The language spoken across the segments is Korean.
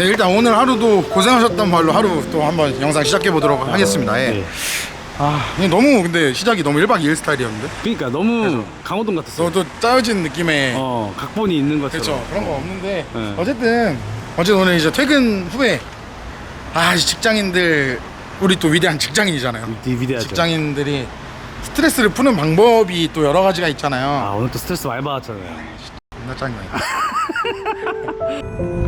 네, 일단 오늘 하루도 고생하셨던 말로 하루 또 한번 영상 시작해 보도록 하겠습니다. 예. 네. 아, 이게 너무 근데 시작이 너무 1박 2일 스타일이었는데. 그러니까 너무 강호동 같았어. 또, 또 짜여진 느낌의 어 각본이 있는 것처럼. 그렇죠. 그런 거 없는데 네. 어쨌든 어쨌든 오늘 이제 퇴근 후에 아, 이 직장인들 우리 또 위대한 직장인이잖아요. 위- 위대하죠. 직장인들이 스트레스를 푸는 방법이 또 여러 가지가 있잖아요. 아 오늘 또 스트레스 많이 받았잖아요. 존나 짜증나.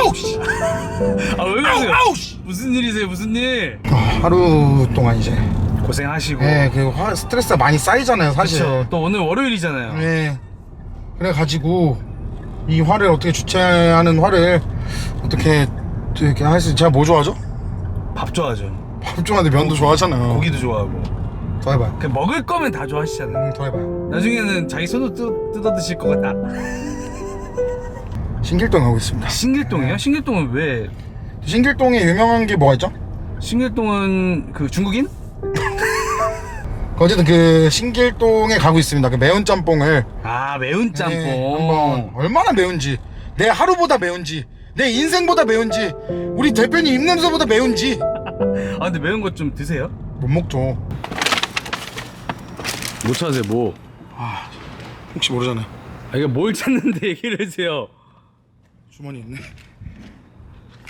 아우 씨. 아왜 그러세요? 아우 씨. 무슨 일이세요? 무슨 일? 하루 동안 이제 고생하시고. 예, 그 화, 스트레스가 많이 쌓이잖아요, 사실. 그렇죠. 또 오늘 월요일이잖아요. 예. 그래 가지고 이 화를 어떻게 주체하는 화를 어떻게 이렇게 할수 제가 뭐 좋아하죠? 밥 좋아하죠. 밥 좋아하는데 면도 좋아하잖아요. 고기도 좋아하고. 더 해봐요. 그냥 먹을 거면 다 좋아하시잖아요. 음, 더 해봐요. 나중에는 자기 손으로 뜯, 뜯어 드실 것 같다. 신길동 가고 있습니다. 신길동이요? 신길동은 왜? 신길동에 유명한 게 뭐가 있죠? 신길동은 그 중국인? 어쨌든 그 신길동에 가고 있습니다. 그 매운 짬뽕을 아 매운 짬뽕. 예, 한번 얼마나 매운지 내 하루보다 매운지 내 인생보다 매운지 우리 대표님 입냄새보다 매운지 아 근데 매운 거 좀 드세요? 못 먹죠. 뭐 찾으세요 뭐? 혹시 모르잖아요. 아 이게 뭘 찾는데 얘기를 해주세요. 주머니 있네.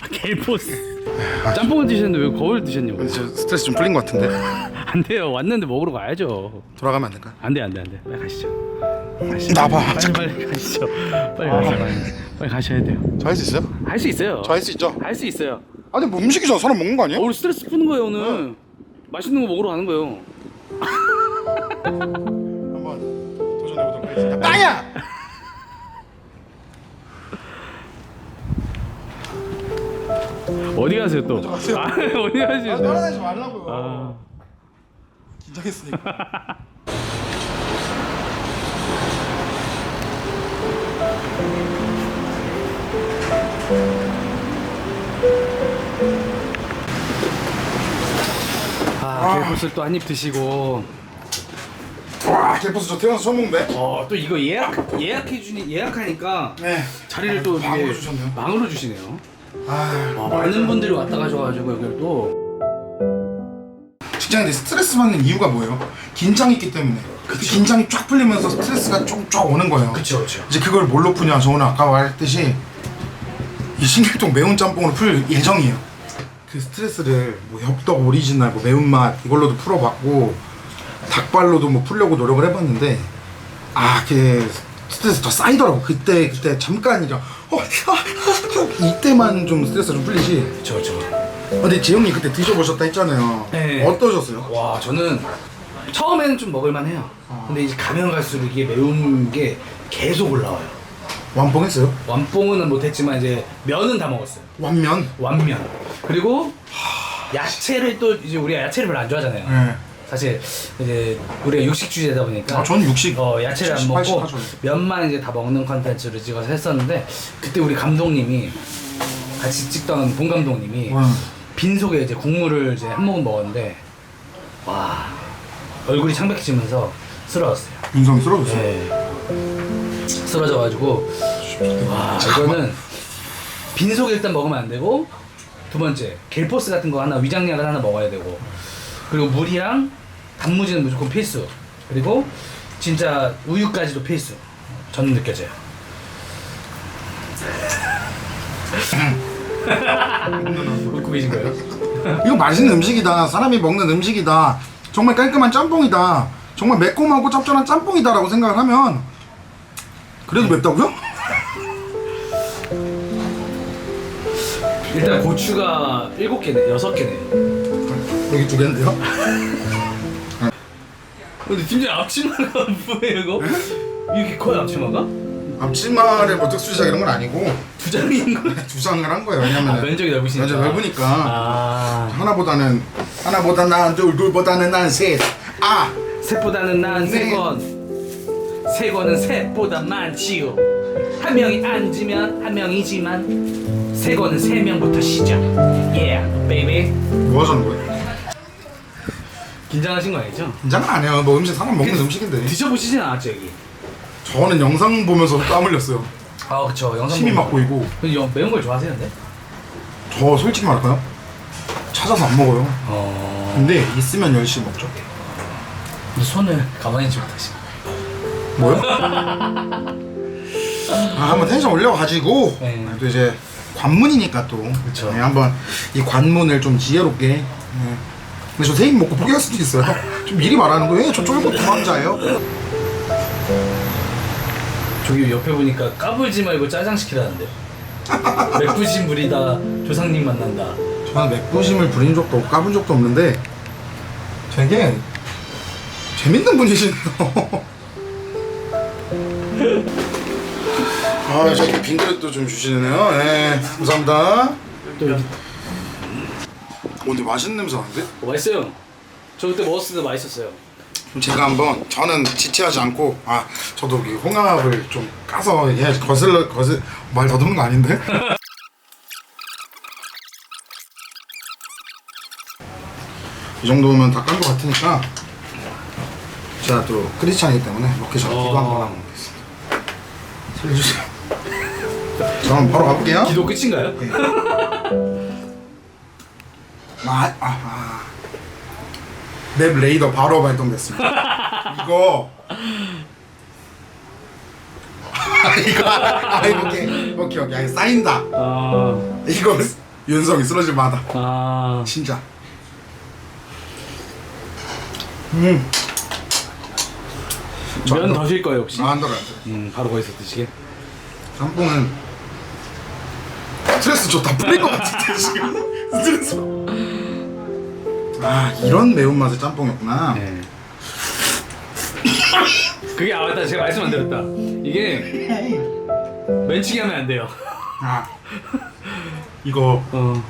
아, 갤포스. 짬뽕을 드셨는데 왜 거울 드셨냐고. 저 스트레스 좀 풀린 것 같은데 안 돼요. 왔는데 먹으러 가야죠. 돌아가면 안 될까? 안 돼, 안 돼, 안 돼. 빨리 가시죠. 가시죠. 나봐. 빨리 빨리 가시죠. 빨리 가시죠. 빨리. 빨리 가셔야 돼요. 저 할 수 있어요? 할 수 있어요. 저 할 수 있죠? 할 수 있어요. 아니 뭐 음식이잖아 사람 먹는 거 아니에요? 어, 우리 스트레스 푸는 거예요 오늘. 맛있는 거 먹으러 가는 거예요. 한번 도전해 보도록 하겠습니다. 빵야! 어디 가세요 또? 가세요. 아, 어디 아, 가세요? 따라다니지 말라고요. 아, 긴장했으니까. 아 갤포스 또한 입 드시고. 와, 개버스 저 태어나서 처음 먹는데? 어, 또 이거 예약 예약해 주니 예약하니까 네. 자리를 또 방으로 이게 주셨네요. 방으로 주시네요. 아, 아, 많은 분들이 왔다 가셔가지고 여기 또. 직장인들 스트레스 받는 이유가 뭐예요? 긴장이 있기 때문에. 그 긴장이 쫙 풀리면서 스트레스가 쫙쫙 오는 거예요. 그렇죠. 이제 그걸 뭘로 푸냐? 저 오늘 아까 말했듯이 이 신길동 매운 짬뽕으로 풀 예정이에요. 그 스트레스를 뭐 엽떡 오리지널, 뭐 매운맛 이걸로도 풀어봤고 닭발로도 뭐 풀려고 노력을 해봤는데 아, 그 스트레스 더 쌓이더라고. 그때 그때 잠깐이죠. 어, 아, 이때만 좀 스트레스 좀 풀리지. 그렇죠. 그렇죠. 어, 근데 재영이 그때 드셔보셨다 했잖아요. 네. 어떠셨어요? 와 저는 처음에는 좀 먹을만 해요. 근데 이제 가면 갈수록 이게 매운 게 계속 올라와요. 완뽕했어요? 완뽕은 못했지만 이제 면은 다 먹었어요. 완면? 완면. 그리고 야채를 또 이제 우리가 야채를 별로 안 좋아하잖아요. 네. 사실 이제 우리가 육식주의다 보니까 아, 저는 육식 어, 야채를 안 70, 80 먹고 하죠. 면만 이제 다 먹는 컨텐츠를 찍어서 했었는데 그때 우리 감독님이 같이 찍던 본 감독님이 와. 빈속에 이제 국물을 이제 한 모금 먹었는데 와 얼굴이 창백해지면서 쓰러졌어요. 윤성이 쓰러졌어요. 네. 쓰러져가지고 와 이거는 빈속에 일단 먹으면 안 되고 두 번째 겔포스 같은 거 하나 위장약을 하나 먹어야 되고 그리고 물이랑 단무지는 무조건 필수 그리고 진짜 우유까지도 필수 저는 느껴져요. 웃고 계신 거예요? 이거 맛있는 음식이다. 사람이 먹는 음식이다. 정말 깔끔한 짬뽕이다. 정말 매콤하고 짭짤한 짬뽕이다라고 생각을 하면 그래도 맵다고요? 일단 고추가 7개네 6개네 여기 두 개인데요. 근데 팀장 앞치마가 뭐예요 이거? 이렇게 커요 앞치마가? 앞치마를 뭐 특수시작 이런 건 아니고 두 장인 거? 두 장을 한 거예요. 왜냐면 아, 면적이 넓으시니까. 면적이 넓으니까 아 하나보다는 하나보다 난 둘, 둘보다는 난 셋. 아 셋보다는 난 네. 세건 세건은 셋보다 많지요 한 명이 앉으면 한 명이지만 세건은 세 명부터 시작 Yeah baby 뭐 하자는 거예요? 긴장하신 거 아니죠? 긴장은 안 해요. 뭐 음식 사람 먹는 음식인데. 드셔보시진 않았죠 여기 저는 영상 보면서 땀 흘렸어요. 아 그쵸 영상 침이. 막 보이고 근데 영- 매운 걸 좋아하세요 근데? 저 솔직히 말할까요? 찾아서 안 먹어요. 어... 근데 있으면 열심히 먹죠. 근데 손을 가만히 좀 다시 뭐요? 아, 한번 텐션 올려가지고 네. 또 이제 관문이니까 또 그쵸. 네, 한번 이 관문을 좀 지혜롭게 네. 근데 저 세입 먹고 포기할 수도 있어요. 좀 미리 말하는 거예요. 저 쫄보 도망자예요. 저기 옆에 보니까 까불지 말고 짜장 시키라는데. 맥부신 부리다 조상님 만난다. 저는 맥부심을 부린 적도 없고 까본 적도 없는데 되게 재밌는 분이시네요. 아 저기 빈 그릇도 좀 주시네요. 네 감사합니다. 또 여기 근데 맛있는 냄새 나는데? 어, 맛있어요 저 그때 먹었을 때 맛있었어요 그럼 제가 한번 저는 지체하지 않고 아 저도 이 홍합을 좀 까서 해야지 거슬러 거슬 말 더듬는 거 아닌데? 이 정도면 다 깐 것 같으니까 제가 또 크리스찬이기 때문에 로케션 어. 기도 한번 하고 오겠습니다 살려주세요 저는 바로 가볼게요 기도 끝인가요? 아, 아, 아. 맵 레이더 바로 발동됐습니다. 이거 이거 아 이거 오케이 오케이 오케이 아, 쌓인다. 아... 이거 윤성이 쓰러질 마다 아... 진짜. 음. 면 더실 거예요 혹시? 아, 안 들어 안 들어. 음 바로 거기서 드시게 짬뽕은 스트레스 좋다 풀릴 것 같은데 지금 스트레스. 아 이런 매운 맛의 짬뽕이었구나. 네. 그게 아 맞다 제가 말씀 안 드렸다 이게 맨치기 하면 안 돼요 아 이거 어.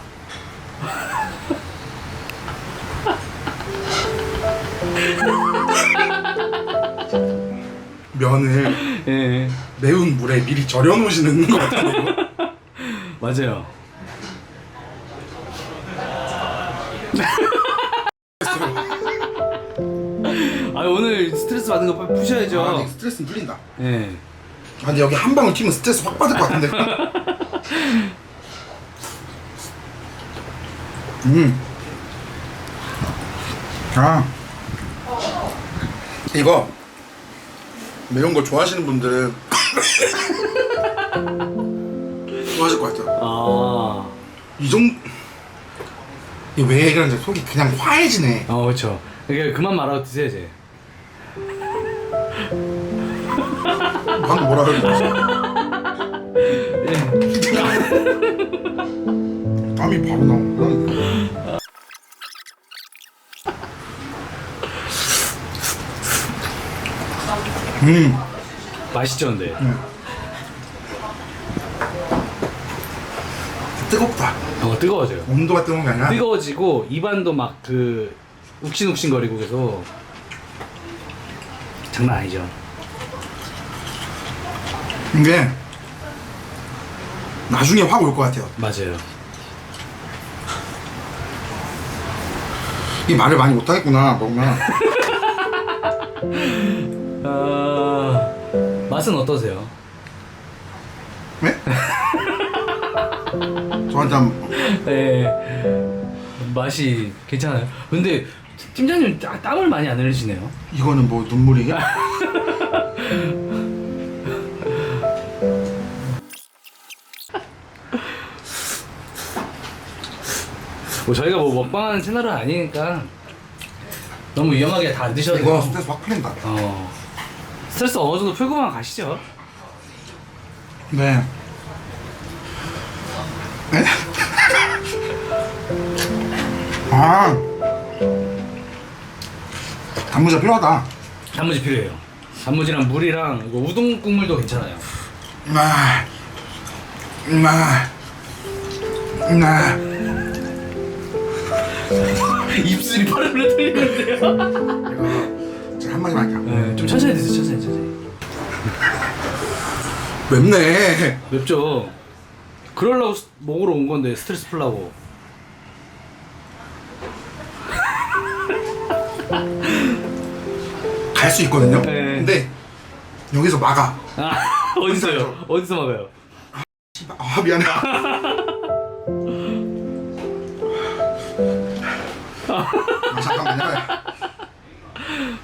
면을 예 매운 물에 미리 절여 놓으시는 것 같아요. 맞아요 오늘 스트레스 받은 거 빨리 푸셔야죠 아, 근데 스트레스는 풀린다. 예. 아, 근데 여기 한 방울 튀면 스트레스 확 받을 것 같은데. 음. 아. 이거 매운 거 좋아하시는 분들은 좋아하실 것 같아요. 아, 이 정도 이게 왜 그런지 속이 그냥 화해지네. 어 그렇죠. 그러니까 그만 말하고 드세요 이제. 방금 뭐라 그랬지? 땀이 바로 나오는 음, 맛있죠 근데. 뜨겁다. 어 뜨거워져요. 온도가 뜨거운 게 아니라 뜨거워지고 입안도 막 그 욱신욱신거리고 그래서 장난 아니죠. 이게 나중에 확 올 것 같아요. 맞아요. 이 말을 많이 못하겠구나 먹으면. 아 맛은 어떠세요? 네? 저한테 한 네. 맛이 괜찮아요. 근데 팀장님 땀- 땀을 많이 안 흘리시네요. 이거는 뭐 눈물이 뭐 저희가 뭐 먹방하는 채널은 아니니까 너무 위험하게 다안 드셔도 이거 돼요. 스트레스 확 풀린다. 어 스트레스 어느 정도 풀고만 가시죠. 네. 네? 아. 단무지가 필요하다. 단무지 필요해요. 단무지랑 물이랑 이거 우동 국물도 괜찮아요. 마. 마. 마. 입술이 파르르 틀리는데요. 이거 제가 한마디만 할게요. 네, 좀 천천히 드세요. 천천히 천천히. 맵네. 맵죠. 스- 먹으러 온 건데 스트레스 풀라고. 갈 수 있거든요. 네. 근데 여기서 막아. 아 어디서요? 어디서? 씨발, 아 미안해. 아, 잠깐만요.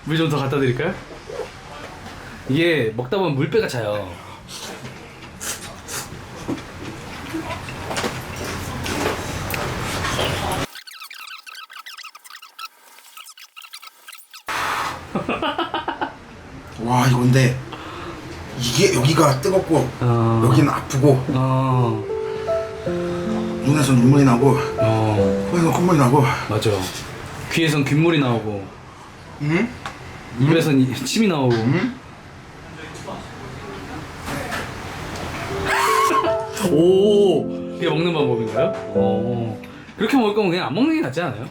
물 좀 더 갖다 드릴까요? 이게 먹다 보면 물배가 차요. 와 이거 근데 이게 여기가 뜨겁고 어. 여기는 아프고 어. 눈에서 눈물이 나고 어. 코에서 콧물이 나고. 맞아. 귀에선 귓물이 나오고 응? 입에선 이- 침이 나오고. 응? 오. 그게 먹는 방법인가요? 어. 그렇게 먹을 거면 그냥 안 먹는 게 낫지 않아요?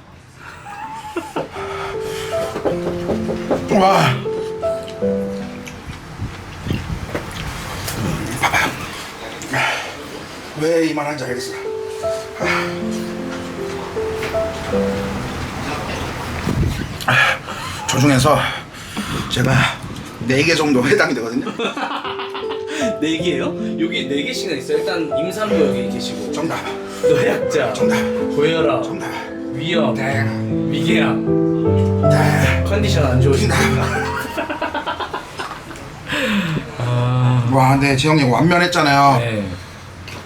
와. 왜 이만한지 알겠어. 저 중에서 제가 4개 정도 해당이 되거든요. 네 개요? 여기 네 개씩이나 있어 요. 일단 임산부 여기 계시고 정답. 노약자, 정답. 고혈압, 정답. 위염, 네. 위궤양, 네. 컨디션 안 좋으시다. 아, 와, 근데 지영님 완면했잖아요. 네.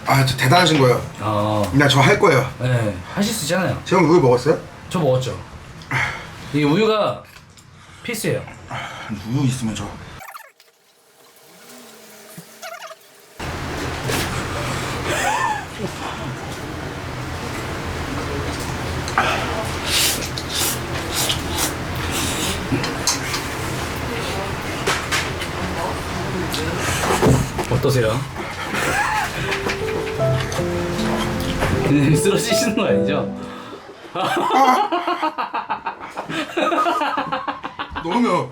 아, 저 대단하신 거예요. 아, 나 저 할 거예요. 네. 하실 수 있잖아요. 지영 우유 먹었어요? 저 먹었죠. 이 우유가 필수예요. 우유 있으면 저. 어떠세요? 쓰러지시는 거 아니죠? 너무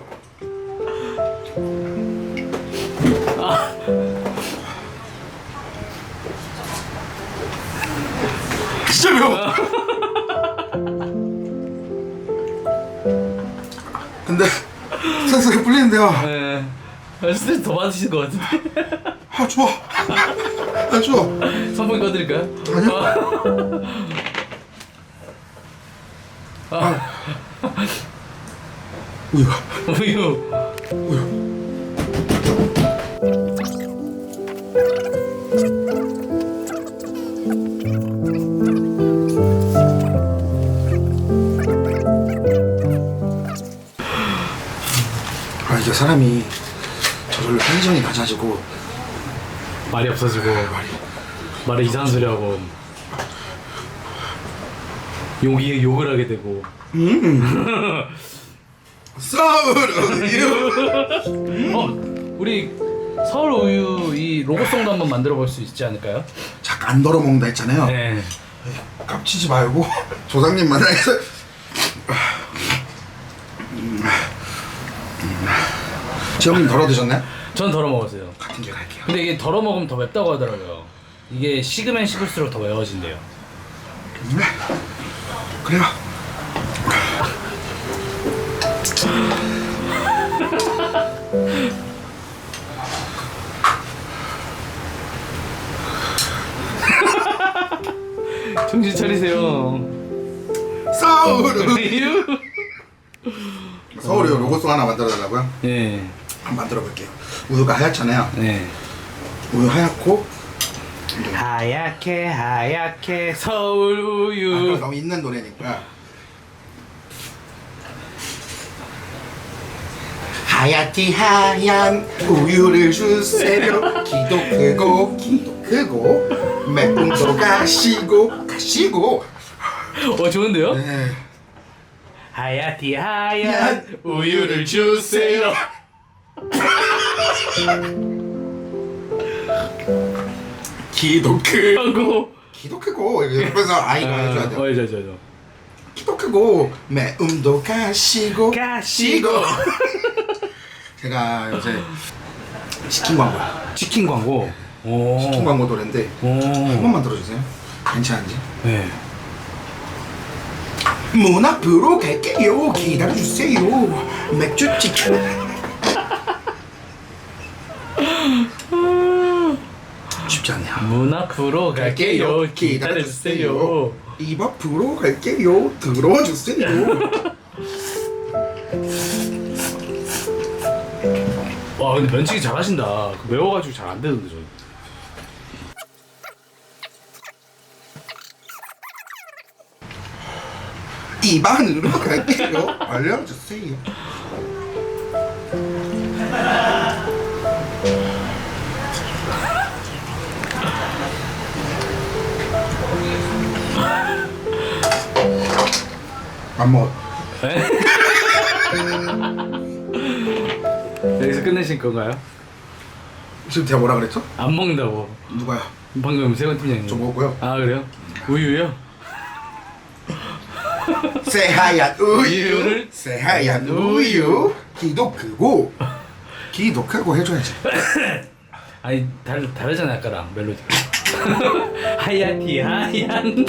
진짜 매워. 근데 센스가 풀리는데요. 네. 아, 스트레스 더 받으실 것 같은데. 아 추워. 아 추워. 선풍기 꺼드릴까요? 아니요. 우유. 우유. 우유. 아 이게 사람이 저절로 텐션이 낮아지고 말이 없어지고 말이 말에 이상한 소리 하고 욕이 욕을 하게 되고 서울 우유 어 우리 서울 우유 이 로고송도 한번 만들어 볼 수 있지 않을까요? 잠깐 안 덜어 먹는다 했잖아요. 네. 깝치지 말고 조상님 만나서 지영님 덜어 드셨나요? 전 덜어 먹었어요. 같은 길 갈게요. 근데 이게 덜어 먹으면 더 맵다고 하더라고요. 이게 식으면 식을수록 더 매워진대요. 네. 그래요. 정신 차리세요. 서울 우유. 우유. 서울 우유 로고송 하나 만들어 달라고요? 네. 한번 만들어 볼게요. 우유가 하얗잖아요. 네. 우유 하얗고 하얗게 하얗게 서울 아, 우유. 그거 너무 있는 노래니까. 하얗디 하얀 우유를 주세요. 기도 크고 기도 크고 매운도 가시고 가시고. 어 좋은데요? 네. 하얗디 하얀 우유를 주세요. 기도 크. 하고. 기도 크고 옆에서 아이가 해줘야 돼요. 어, 저, 저, 저. 키도 크고 매움도 가시고 가시고. 제가 요새 치킨 광고 치킨 광고. 오. 치킨 광고 노래인데 한 오. 번만 들어주세요 괜찮은지 네. 문 앞으로 갈게요 기다려주세요 맥주 치킨 쉽지 않냐 문 앞으로 갈게요. 기다려주세요. 입 앞으로 갈게요 들어주세요 와 근데 면치기 잘하신다. 그 매워가지고 잘 안 되는데 저. 입 안으로 갈게요 알려주세요 안 먹어 여기서 끝내실 건가요? 지금 제가 뭐라 그랬죠? 안 먹는다고. 누가요? 방금 세관 팀장님. 저 먹었고요 아 그래요? 우유요? 새하얀 우유 우유를? 새하얀 우유 키도 크고 키도 크고 해줘야지 아니 다르 다르잖아 아까랑 멜로디. 하얗디 하얀.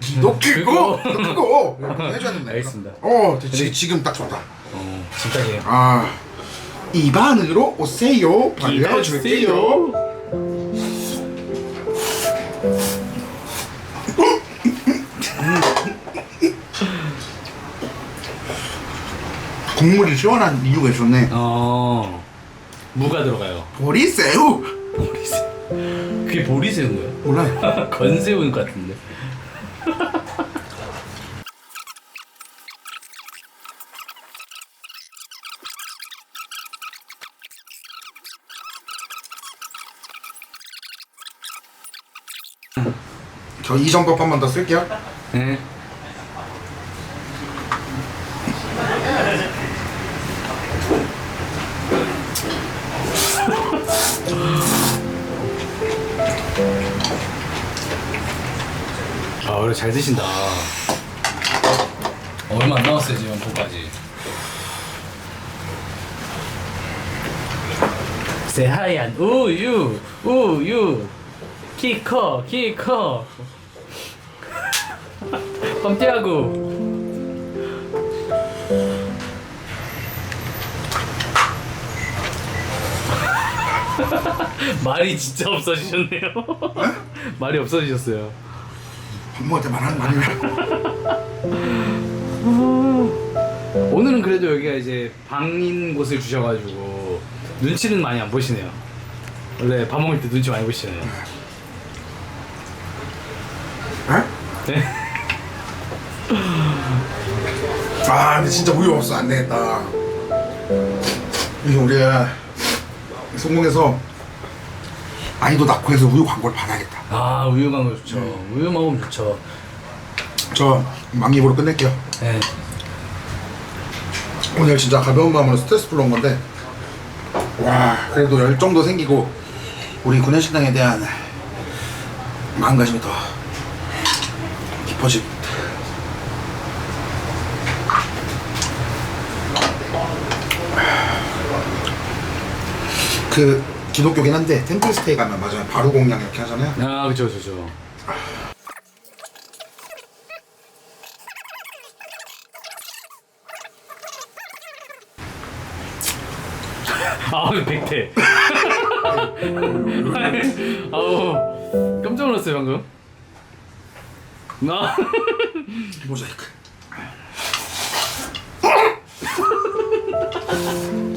키도 크고. 키도 크고 해줘야 된다 알겠습니다. 어 지, 지금 딱 좋다 어 진짜게요. 아 입안으로 오세요 알려줄게요 국물이 시원한 이유가 있었네 어 무가 들어가요. 보리새우 보리새. 그게 보리새우인가요? 몰라요 건새우인 것 같은데. 저 이전법 한번더 쓸게요 네. 아, 그래 잘 드신다. 얼마 안 남았어요 지금 보까지. 새하얀 우유 우유 키커 키커 뻔띠하고. 말이 진짜 없어지셨네요. 말이 없어지셨어요. 밥 먹을 때 말하는 말이야 오늘은 그래도 여기가 이제 방인 곳을 주셔가지고 눈치는 많이 안 보시네요. 원래 밥 먹을 때 눈치 많이 보시잖아요. 에? 네? 아 근데 진짜 우유 없어. 안 되겠다. 이게 우리가 성공해서 아이도 낳고 해서 우유 광고를 받아야겠다. 아 우유 먹으면 좋죠. 우유 먹으면 좋죠. 저 망입으로 끝낼게요. 네. 오늘 진짜 가벼운 마음으로 스트레스 풀러 온 건데 와 그래도 열정도 생기고 우리 구내식당에 대한 마음가짐이 더 깊어지 그 기독교긴 한데 템플스테이 가면 맞아요. 바로 공양 이렇게 하잖아요. 아 그쵸 그쵸 아 백태 아우 깜짝 놀랐어요 방금. 나 모자이크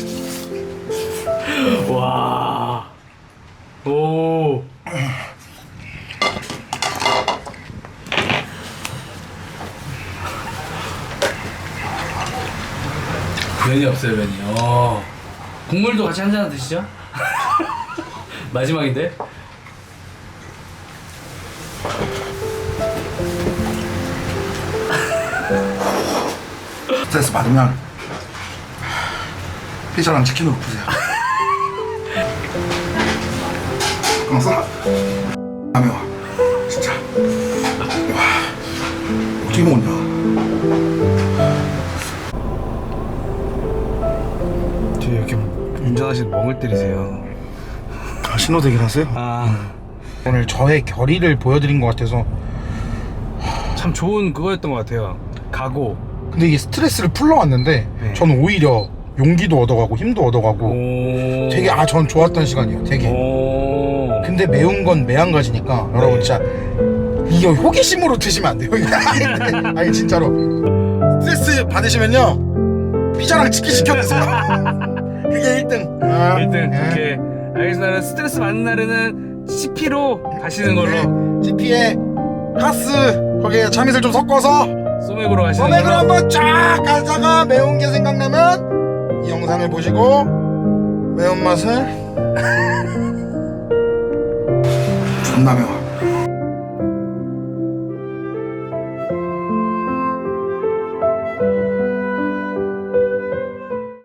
와. 오. 면이 없어요, 면이. 어. 국물도 같이 한잔 드시죠? 마지막인데? 스트레스 받으면 피자랑 치킨으로 푸세요 아 매워 진짜 와 어떻게 먹었냐 뒤에 이렇게 운전하시는 멍을 때리세요. 아, 신호대기 하세요? 아. 오늘 저의 결의를 보여드린 것 같아서 참 좋은 그거였던 것 같아요. 각오. 근데 이게 스트레스를 풀러 왔는데 네. 저는 오히려 용기도 얻어가고 힘도 얻어가고 오. 되게 아 전 좋았던 시간이에요 되게 오. 근데 매운 건 매한 가지니까 여러분 진짜 이거 호기심으로 드시면 안 돼요. 아니 진짜로. 스트레스 받으시면요. 피자랑 치킨 시켜 드세요. 그게 1등. 아, 1등. 예. 오케이. 알겠습니다. 스트레스 받는 날에는 CP로 가시는 걸로. 네, GP에 가스 거기에 참이슬 좀 섞어서 소맥으로 가시는 소맥을 걸로. 한번 쫙 가다가 매운 게 생각나면 이 영상을 보시고 매운맛을 매워